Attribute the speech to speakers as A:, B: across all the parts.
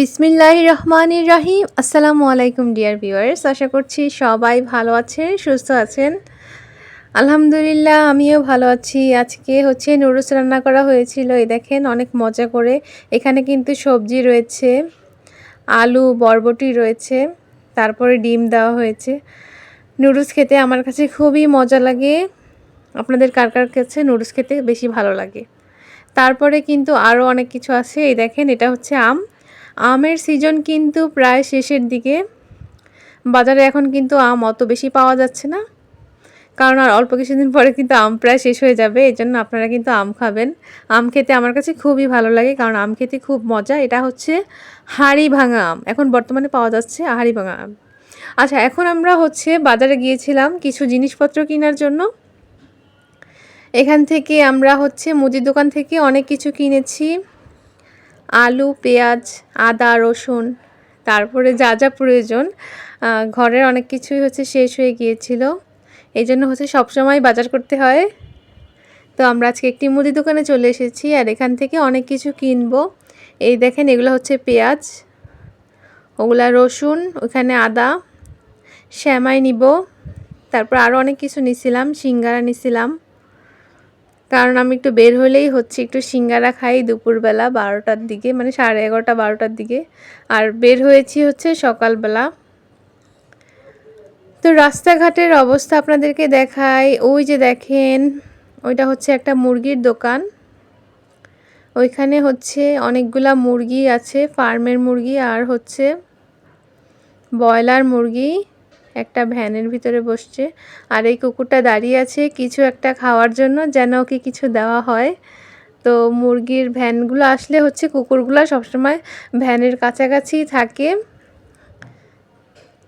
A: বিসমিল্লাহ রহমানির রাহিম। আসসালামু আলাইকুম, ডিয়ার ভিউয়ার্স। আশা করছি সবাই ভালো আছেন, সুস্থ আছেন। আলহামদুলিল্লাহ, আমিও ভালো আছি। আজকে হচ্ছে নুডলস রান্না করা হয়েছিল। এই দেখেন, অনেক মজা করে। এখানে কিন্তু সবজি রয়েছে, আলু, বরবটি রয়েছে, তারপরে ডিম দেওয়া হয়েছে। নুডলস খেতে আমার কাছে খুবই মজা লাগে। আপনাদের কার কার কাছে নুডলস খেতে বেশি ভালো লাগে? তারপরে কিন্তু আরও অনেক কিছু আছে। এই দেখেন, এটা হচ্ছে আম। আমের সিজন কিন্তু প্রায় শেষের দিকে। বাজারে এখন কিন্তু আম অত বেশি পাওয়া যাচ্ছে না। কারণ আর অল্প কিছুদিন পরে কিন্তু আম প্রায় শেষ হয়ে যাবে। এই জন্য আপনারা কিন্তু আম খাবেন। আম খেতে আমার কাছে খুবই ভালো লাগে, কারণ আম খেতে খুব মজা। এটা হচ্ছে হাড়ি ভাঙা আম। এখন বর্তমানে পাওয়া যাচ্ছে হাড়ি ভাঙা আম। আচ্ছা এখন আমরা হচ্ছে বাজারে গিয়েছিলাম কিছু জিনিসপত্র কেনার জন্য। এখান থেকে আমরা হচ্ছে মুদির দোকান থেকে অনেক কিছু কিনেছি। আলু, পেঁয়াজ, আদা, রসুন, তারপরে যা যা প্রয়োজন ঘরের অনেক কিছুই হচ্ছে শেষ হয়ে গিয়েছিল। এই জন্য হচ্ছে সবসময় বাজার করতে হয়। তো আমরা আজকে একটি মুদি দোকানে চলে এসেছি আর এখান থেকে অনেক কিছু কিনবো। এই দেখেন এগুলো হচ্ছে পেঁয়াজ, ওগুলা রসুন, ওখানে আদা শ্যামাই নিব। তারপর আরও অনেক কিছু নিছিলাম, সিঙ্গারা নিছিলাম। কারণ আমি একটু বের হলেই হচ্ছে একটু সিঙ্গারা খাই দুপুরবেলা বারোটার দিকে মানে সাড়ে এগারোটা, বারোটার দিকে। আর বের হয়েছি হচ্ছে সকালবেলা। তো রাস্তাঘাটের অবস্থা আপনাদেরকে দেখাই। ওই যে দেখেন, ওইটা হচ্ছে একটা মুরগির দোকান। ওইখানে হচ্ছে অনেকগুলা মুরগি আছে, ফার্মের মুরগি আর হচ্ছে ব্রয়লার মুরগি। একটা ভ্যানের ভিতরে বসছে। আর এই কুকুরটা দাঁড়িয়ে আছে কিছু একটা খাওয়ার জন্য, যেন ওকে কিছু দেওয়া হয়। তো মুরগির ভ্যানগুলো আসলে হচ্ছে কুকুরগুলো সবসময় ভ্যানের কাছাকাছি থাকে।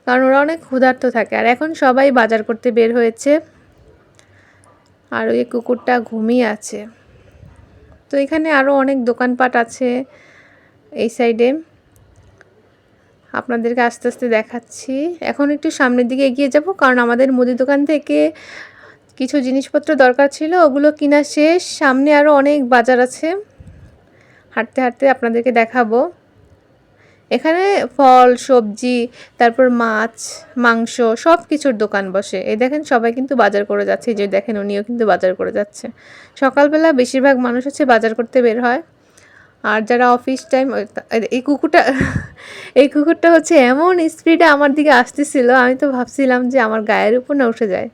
A: কারণ ওরা অনেক ক্ষুধার্ত থাকে। আর এখন সবাই বাজার করতে বের হয়েছে। আর ওই কুকুরটা ঘুমিয়ে আছে। তো এখানে আরও অনেক দোকানপাট আছে এই সাইডে। আপনাদেরকে আস্তে আস্তে দেখাচ্ছি। এখন একটু সামনের দিকে এগিয়ে যাব কারণ আমাদের মুদি দোকান থেকে কিছু জিনিসপত্র দরকার ছিল, ওগুলো কিনা শেষ। সামনে আরও অনেক বাজার আছে। হাঁটতে হাঁটতে আপনাদেরকে দেখাবো। এখানে ফল, সবজি, তারপর মাছ, মাংস সব কিছুর দোকান বসে। এই দেখেন সবাই কিন্তু বাজার করে যাচ্ছে। যে দেখেন উনিও কিন্তু বাজার করে যাচ্ছে। সকালবেলা বেশিরভাগ মানুষ হচ্ছে বাজার করতে বের হয়। আর যারা অফিস টাইম এই কুকুরটা এই কুকুরটা হচ্ছে এমন স্পিডে আমার দিকে আসতেছিল, আমি তো ভাবছিলাম যে আমার গায়ের উপর না উঠে যায়।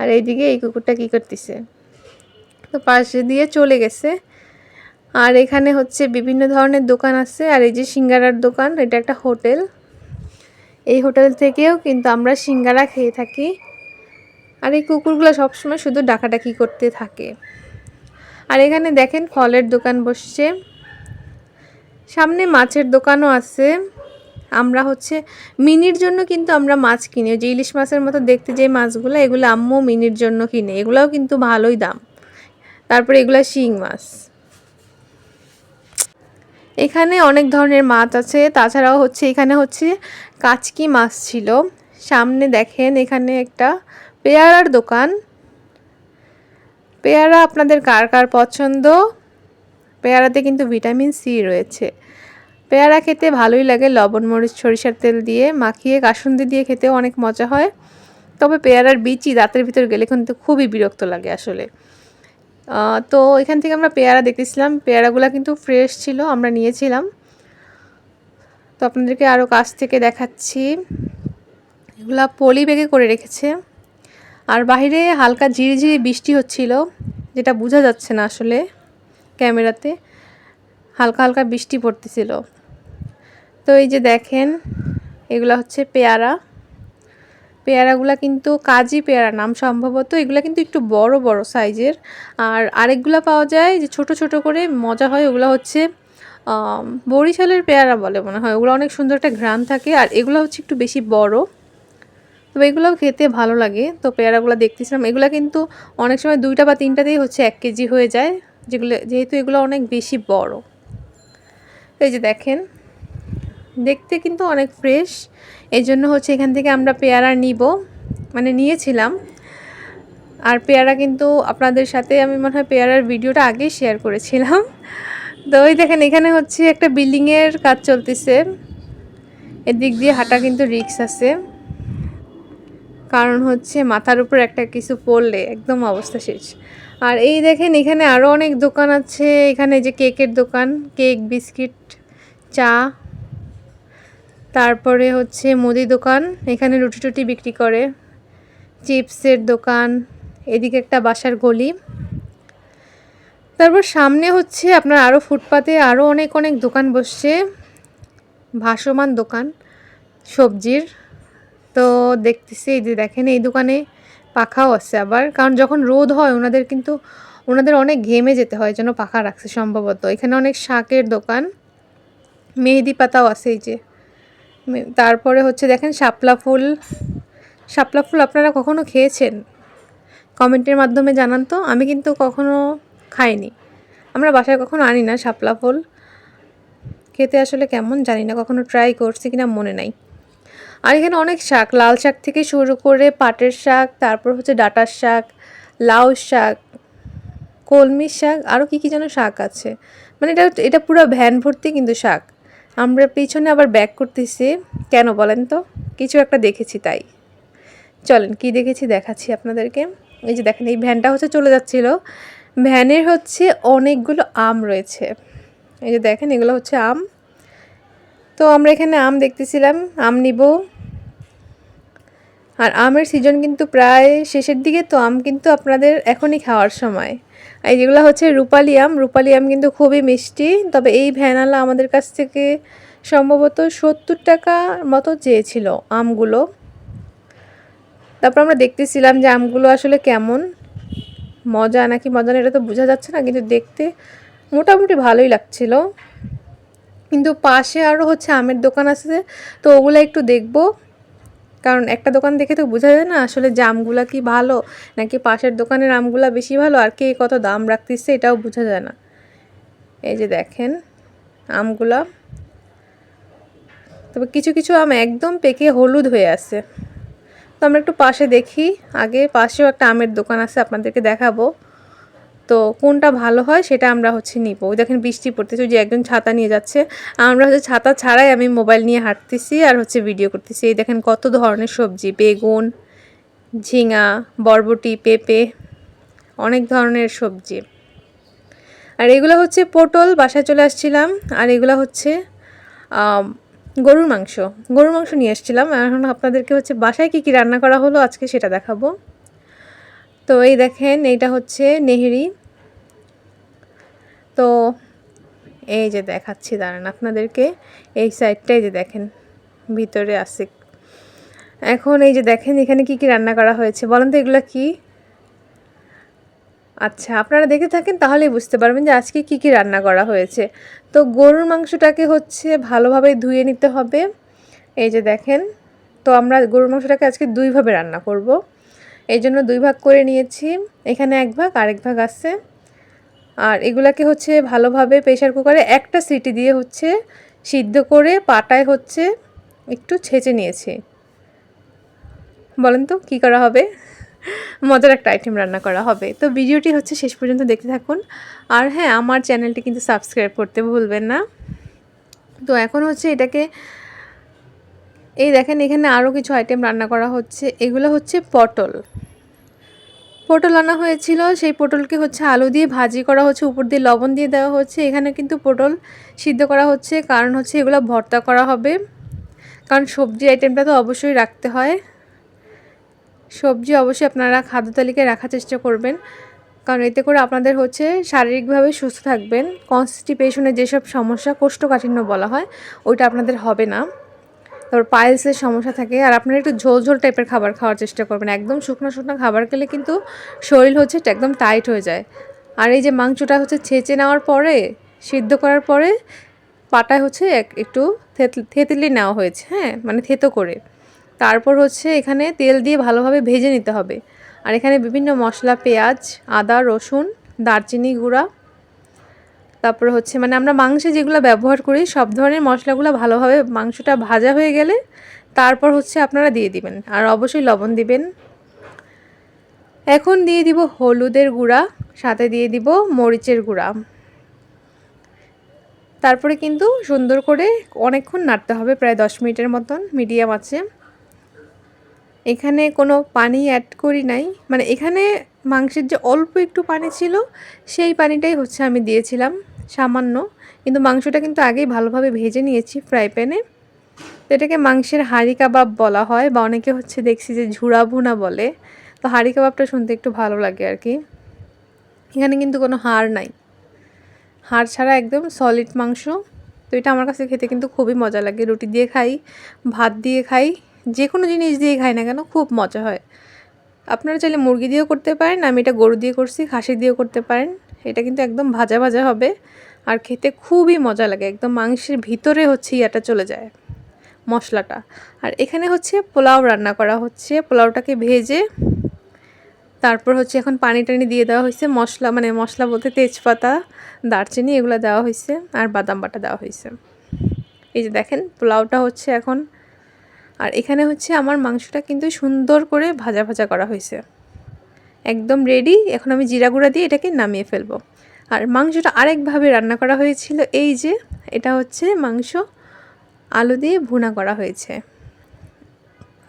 A: আর এইদিকে এই কুকুরটা কী করতেছে? তো পাশে দিয়ে চলে গেছে। আর এখানে হচ্ছে বিভিন্ন ধরনের দোকান আছে। আর এই যে সিঙ্গারার দোকান, এটা একটা হোটেল। এই হোটেল থেকেও কিন্তু আমরা সিঙ্গারা খেয়ে থাকি। আর এই কুকুরগুলো সবসময় শুধু ডাকাডাকি করতে থাকে। আর এখানে দেখেন ফলের দোকান বসছে। সামনে মাছের দোকানও আছে। আমরা হচ্ছে মিনির জন্য কিন্তু আমরা মাছ কিনি। যে ইলিশ মাছের মতো দেখতে যে মাছগুলো, এগুলো আম্মু মিনির জন্য কিনে। এগুলাও কিন্তু ভালোই দাম। তারপরে এগুলো শিং মাছ। এখানে অনেক ধরনের মাছ আছে। তাছাড়াও হচ্ছে এখানে হচ্ছে কাচকি মাছ ছিল। সামনে দেখেন এখানে একটা পেয়ারার দোকান। পেয়ারা আপনাদের কার কার পছন্দ? পেয়ারাতে কিন্তু ভিটামিন সি রয়েছে। পেয়ারা খেতে ভালোই লাগে, লবণ, মরিচ, সরিষার তেল দিয়ে মাখিয়ে কাসুন্দি দিয়ে খেতেও অনেক মজা হয়। তবে পেয়ারার বিচি দাঁতের ভিতর গেলে কিন্তু খুবই বিরক্ত লাগে আসলে। তো এখান থেকে আমরা পেয়ারা দেখতেছিলাম। পেয়ারাগুলো কিন্তু ফ্রেশ ছিল, আমরা নিয়েছিলাম। তো আপনাদেরকে আরও কাছ থেকে দেখাচ্ছি। এগুলা পলি বেগে করে রেখেছে। আর বাহিরে হালকা ঝিরিঝিরি বৃষ্টি হচ্ছিল, যেটা বোঝা যাচ্ছে না আসলে ক্যামেরাতে। হালকা হালকা বৃষ্টি পড়তেছিল। তো এই যে দেখেন, এগুলো হচ্ছে পেয়ারা। পেয়ারাগুলা কিন্তু কাজি পেয়ারা নাম সম্ভবত। এগুলো কিন্তু একটু বড় বড় সাইজের। আর আরেকগুলো পাওয়া যায় যে ছোট ছোট করে মজা হয়। ওগুলো হচ্ছে বরিশালের পেয়ারা বলে মনে হয়। ওগুলো অনেক সুন্দর একটা ঘ্রাণ থাকে। আর এগুলো হচ্ছে একটু বেশি বড়। তবে এগুলোও খেতে ভালো লাগে। তো পেয়ারাগুলো দেখতেছিলাম। এগুলো কিন্তু অনেক সময় দুইটা বা তিনটাতেই হচ্ছে এক কেজি হয়ে যায়। যেগুলো, যেহেতু এগুলো অনেক বেশি বড়। এই যে দেখেন দেখতে কিন্তু অনেক ফ্রেশ এই জন্য হচ্ছে এখান থেকে আমরা পেয়ারা নিব। মানে নিয়েছিলাম। আর পেয়ারা কিন্তু আপনাদের সাথে আমি মনে হয় পেয়ারার ভিডিওটা আগেই শেয়ার করেছিলাম। তো ওই দেখেন, এখানে হচ্ছে একটা বিল্ডিংয়ের কাজ চলতেছে। এদিক দিয়ে হাঁটা কিন্তু রিক্স আছে। কারণ হচ্ছে মাথার উপর একটা কিছু পড়লে একদম অবস্থা শেষ। আর এই দেখেন, এখানে আরও অনেক দোকান আছে। এখানে যে কেকের দোকান কেক বিস্কিট চা তারপরে হচ্ছে মুদি দোকান, এখানে রুটি টুটি বিক্রি করে। চিপসের দোকান, এদিকে একটা বাসার গলি। তারপর সামনে হচ্ছে আপনার আরও ফুটপাতে আরও অনেক অনেক দোকান বসছে। ভাসমান দোকান, সবজির। তো দেখতেছি এই যে দেখেন, এই দোকানে পাখাও আছে আবার। কারণ যখন রোদ হয়, ওনাদের কিন্তু, ওনাদের অনেক ঘেমে যেতে হয়, যেন পাখা রাখছে সম্ভবত। এখানে অনেক শাকের দোকান, মেহেদি পাতাও আছে এই যে। তারপরে হচ্ছে দেখেন শাপলা ফুল। শাপলা ফুল আপনারা কখনো খেয়েছেন? কমেন্টের মাধ্যমে জানান তো, আমি কিন্তু কখনো খাইনি। আমরা বাসায় কখনো আনি না শাপলা ফুল। খেতে আসলে কেমন জানি না, কখনো ট্রাই করছি কিনা মনে নাই। আর এখানে অনেক শাক, লাল শাক থেকে শুরু করে পাটের শাক, তারপর হচ্ছে ডাটার শাক, লাউ শাক কলমির শাক আরও কী কী যেন শাক আছে। মানে এটা এটা পুরো ভ্যান ভর্তি কিন্তু শাক। আমরা পিছনে আবার ব্যাক করতেছি। কেন বলেন তো? কিছু একটা দেখেছি তাই। চলেন, কি দেখেছি দেখাচ্ছি আপনাদেরকে। এই যে দেখেন, এই ভ্যানটা হচ্ছে চলে যাচ্ছিল। ভ্যানের হচ্ছে অনেকগুলো আম রয়েছে। এই যে দেখেন, এগুলো হচ্ছে আম। তো আমরা এখানে আম দেখতেছিলাম, আম নিব। আর আমের সিজন কিন্তু প্রায় শেষের দিকে, তো আম কিন্তু আপনাদের এখনই খাওয়ার সময়। এই যেগুলো হচ্ছে রূপালি আম রূপালি আম কিন্তু খুবই মিষ্টি, তবে এই ভ্যানালা আমাদের কাছ থেকে সম্ভবত সত্তর টাকা মতো চেয়েছিল আমগুলো। তারপর আমরা দেখতেছিলাম যে আমগুলো আসলে কেমন, মজা নাকি মজা না, এটা তো বোঝা যাচ্ছে না, কিন্তু দেখতে মোটামুটি ভালোই লাগছিল। কিন্তু পাশে আরও হচ্ছে আমের দোকান আছে, তো ওগুলো একটু দেখব। কারণ একটা দোকান দেখে তো বোঝা যায় না আসলে যে আমগুলা কি ভালো নাকি পাশের দোকানের আমগুলা বেশি ভালো আর কে কত দাম রাখতেছে এটাও বোঝা যায় না। এই যে দেখেন আমগুলা। তবে কিছু কিছু আম একদম পেকে হলুদ হয়ে আছে। তো আমরা একটু পাশে দেখি। আগে পাশেও একটা আমের দোকান আছে, আপনাদেরকে দেখাবো। তো কোনটা ভালো হয় সেটা আমরা হচ্ছে নিব। ওই দেখেন বৃষ্টি পড়তেছে, ওই যে একজন ছাতা নিয়ে যাচ্ছে। আমরা হচ্ছে ছাতা ছাড়াই আমি মোবাইল নিয়ে হাঁটতেছি আর হচ্ছে ভিডিও করতেছি। এই দেখেন কত ধরনের সবজি, বেগুন, ঝিঙা, বরবটি, পেঁপে, অনেক ধরনের সবজি। আর এগুলো হচ্ছে পটল, বাসায় চলে আসছিলাম। আর এগুলো হচ্ছে গরুর মাংস। গরুর মাংস নিয়ে এসেছিলাম এখন আপনাদেরকে হচ্ছে বাসায় কী কী রান্না করা হলো আজকে সেটা দেখাবো। তো এই দেখেন, এইটা হচ্ছে নেহেরি। তো এই যে দেখাচ্ছি, দাঁড়ান আপনাদেরকে, এই সাইডটাই যে দেখেন, ভিতরে আসে এখন এই যে দেখেন, এখানে কি কি রান্না করা হয়েছে, বলেন তো এগুলো কি? আচ্ছা আপনারা দেখে থাকেন, তাহলেই বুঝতে পারবেন যে আজকে কি কি রান্না করা হয়েছে। তো গরুর মাংসটাকে হচ্ছে ভালোভাবে ধুয়ে নিতে হবে। এই যে দেখেন, তো আমরা গরুর মাংসটাকে আজকে দুইভাবে রান্না করব। এই জন্য দুই ভাগ করে নিয়েছি। এখানে এক ভাগ, আরেক ভাগ আছে। আর এগুলাকে হচ্ছে ভালোভাবে প্রেশার কুকারে একটা সিটি দিয়ে হচ্ছে সিদ্ধ করে পাটায় হচ্ছে একটু ছেঁচে নিয়েছি। বলেন তো, কি করা হবে? মজার একটা আইটেম রান্না করা হবে। তো ভিডিওটি হচ্ছে শেষ পর্যন্ত দেখতে থাকুন। আর হ্যাঁ আমার চ্যানেলটি কিন্তু সাবস্ক্রাইব করতে ভুলবেন না। তো এখন হচ্ছে এটাকে এই দেখেন, এখানে আরও কিছু আইটেম রান্না করা হচ্ছে। এগুলো হচ্ছে পটল। পটল আনা হয়েছিল। সেই পটলকে হচ্ছে আলু দিয়ে ভাজি করা হচ্ছে, উপর দিয়ে লবণ দিয়ে দেওয়া হচ্ছে। এখানে কিন্তু পটল সিদ্ধ করা হচ্ছে। কারণ হচ্ছে এগুলো ভর্তা করা হবে। কারণ সবজি আইটেমটা তো অবশ্যই রাখতে হয়। সবজি অবশ্যই আপনারা খাদ্য তালিকায় রাখার চেষ্টা করবেন। কারণ এতে করে আপনাদের হচ্ছে শারীরিকভাবে সুস্থ থাকবেন। কনস্টিপেশনের যেসব সমস্যা, কোষ্ঠকাঠিন্য বলা হয়, ওইটা আপনাদের হবে না। তারপর পাইলসের সমস্যা থাকে। আর আপনারা একটু ঝোল ঝোল টাইপের খাবার খাওয়ার চেষ্টা করবেন। একদম শুকনো শুকনো খাবার খেলে কিন্তু শরীর হচ্ছে একদম টাইট হয়ে যায়। আর এই যে মাংসটা হচ্ছে ছেঁচে নেওয়ার পরে, সিদ্ধ করার পরে পাটায় হচ্ছে এক- একটু থেতলি নেওয়া হয়েছে হ্যাঁ? মানে থেতো করে। তারপর হচ্ছে এখানে তেল দিয়ে ভালোভাবে ভেজে নিতে হবে। আর এখানে বিভিন্ন মশলা, পেঁয়াজ, আদা, রসুন, দারচিনি গুঁড়া তারপর হচ্ছে মানে আমরা মাংসে যেগুলো ব্যবহার করি, সব ধরনের মশলাগুলো ভালোভাবে মাংসটা ভাজা হয়ে গেলে তারপর হচ্ছে আপনারা দিয়ে দিবেন। আর অবশ্যই লবণ দিবেন। এখন দিয়ে দিব হলুদের গুঁড়া, সাথে দিয়ে দিব মরিচের গুঁড়া। তারপরে কিন্তু সুন্দর করে অনেকক্ষণ নাড়তে হবে, প্রায় দশ মিনিটের মতন, মিডিয়াম আছে। এখানে কোনো পানি অ্যাড করি নাই। মানে এখানে মাংসের যে অল্প একটু পানি ছিল, সেই পানিটাই হচ্ছে আমি দিয়েছিলাম। সামান্য, কিন্তু মাংসটা কিন্তু আগেই ভালোভাবে ভেজে নিয়েছি ফ্রাই প্যানে তো এটাকে মাংসের হাঁড়ি কাবাব বলা হয়, বা অনেকে হচ্ছে দেখছি যে ঝুড়া ভুনা বলে। তো হাঁড়ি কাবাবটা শুনতে একটু ভালো লাগে আর কি। এখানে কিন্তু কোনো হাড় নাই। হাড় ছাড়া একদম সলিড মাংস। তো এটা আমার কাছে খেতে কিন্তু খুবই মজা লাগে। রুটি দিয়ে খাই, ভাত দিয়ে খাই যে কোনো জিনিস দিয়ে খাই না কেন খুব মজা হয়। আপনারা চাইলে মুরগি দিয়েও করতে পারেন, আমি এটা গরু দিয়ে করছি, খাসি দিয়েও করতে পারেন। এটা কিন্তু একদম ভাজা ভাজা হবে। আর খেতে খুবই মজা লাগে। একদম মাংসের ভিতরে হচ্ছে ইয়াটা চলে যায় মশলাটা। আর এখানে হচ্ছে পোলাও রান্না করা হচ্ছে। পোলাওটাকে ভেজে তারপর হচ্ছে এখন পানি টানি দিয়ে দেওয়া হয়েছে। মশলা মানে মশলা বলতে তেজপাতা, দারচিনি এগুলো দেওয়া হয়েছে আর বাদাম বাটা দেওয়া হয়েছে। এই যে দেখেন পোলাওটা হচ্ছে এখন। আর এখানে হচ্ছে আমার মাংসটা কিন্তু সুন্দর করে ভাজা ভাজা করা হয়েছে। একদম রেডি এখন আমি জিরা গুঁড়া দিয়ে এটাকে নামিয়ে ফেলব। আর মাংসটা আরেকভাবে রান্না করা হয়েছিল, এই যে এটা হচ্ছে মাংস, আলু দিয়ে ভুনা করা হয়েছে।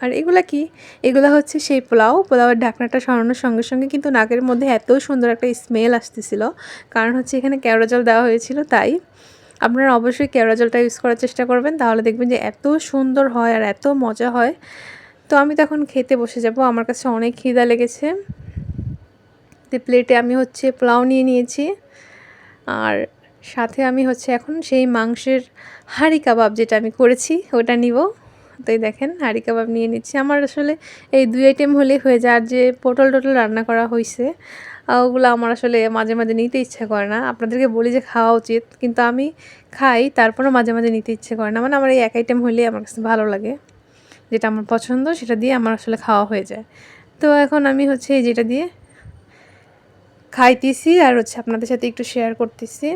A: আর এগুলা কি? এগুলো হচ্ছে সেই পোলাও, পোলাওয়ের ঢাকনাটা সরানোর সঙ্গে সঙ্গে কিন্তু নাকের মধ্যে এত সুন্দর একটা স্মেল আসতেছিল। কারণ হচ্ছে এখানে কেওড়া জল দেওয়া হয়েছিল, তাই আপনারা অবশ্যই কেওড়া জলটা ইউজ করার চেষ্টা করবেন, তাহলে দেখবেন যে এত সুন্দর হয় আর এত মজা হয়। তো আমি তখন খেতে বসে যাব, আমার কাছে অনেক খিদা লেগেছে। তো প্লেটে আমি হচ্ছে পোলাও নিয়ে নিয়েছি। আর সাথে আমি হচ্ছে এখন সেই মাংসের হাঁড়ি কাবাব যেটা আমি করেছি, ওটা নিব। তাই দেখেন, হাঁড়ি কাবাব নিয়ে নিচ্ছি। আমার আসলে এই দুই আইটেম হলে হয়ে যায়। আর যে পটল টটল রান্না করা হয়েছে ওগুলো আমার আসলে মাঝে মাঝে নিতে ইচ্ছে করে না। আপনাদেরকে বলি যে খাওয়া উচিত, কিন্তু আমি খাই, তারপরও মাঝে মাঝে নিতে ইচ্ছে করে না। মানে আমার এই এক আইটেম হলে আমার কাছে ভালো লাগে, যেটা আমার পছন্দ, সেটা দিয়ে আমার আসলে খাওয়া হয়ে যায়। তো এখন আমি হচ্ছে এই যেটা দিয়ে খাইতেছি আর হচ্ছে আপনাদের সাথে একটু শেয়ার করতেছি।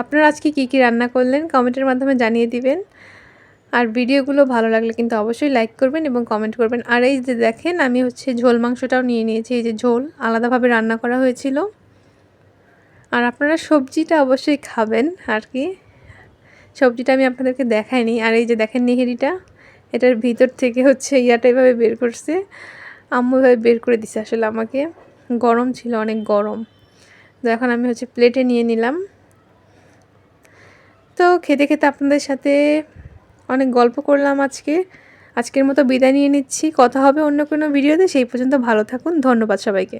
A: আপনারা আজকে কী কী রান্না করলেন কমেন্টের মাধ্যমে জানিয়ে দিবেন। আর ভিডিওগুলো ভালো লাগলে কিন্তু অবশ্যই লাইক করবেন এবং কমেন্ট করবেন। আর এই যে দেখেন, আমি হচ্ছে ঝোল মাংসটাও নিয়ে নিয়েছি, এই যে ঝোল আলাদাভাবে রান্না করা হয়েছিল। আর আপনারা সবজিটা অবশ্যই খাবেন আর কি। সবজিটা আমি আপনাদেরকে দেখাইনি। আর এই যে দেখেন নেহেরিটা, এটার ভিতর থেকে হচ্ছে ইয়াটা এভাবে বের করছে। আম্মু এভাবে বের করে দিছে আসলে আমাকে। গরম ছিল, অনেক গরম। তো এখন আমি হচ্ছে প্লেটে নিয়ে নিলাম। তো খেতে খেতে আপনাদের সাথে অনেক গল্প করলাম আজকে। আজকের মতো বিদায় নিয়ে নিচ্ছি। কথা হবে অন্য কোনো ভিডিওতে। সেই পর্যন্ত ভালো থাকুন। ধন্যবাদ সবাইকে।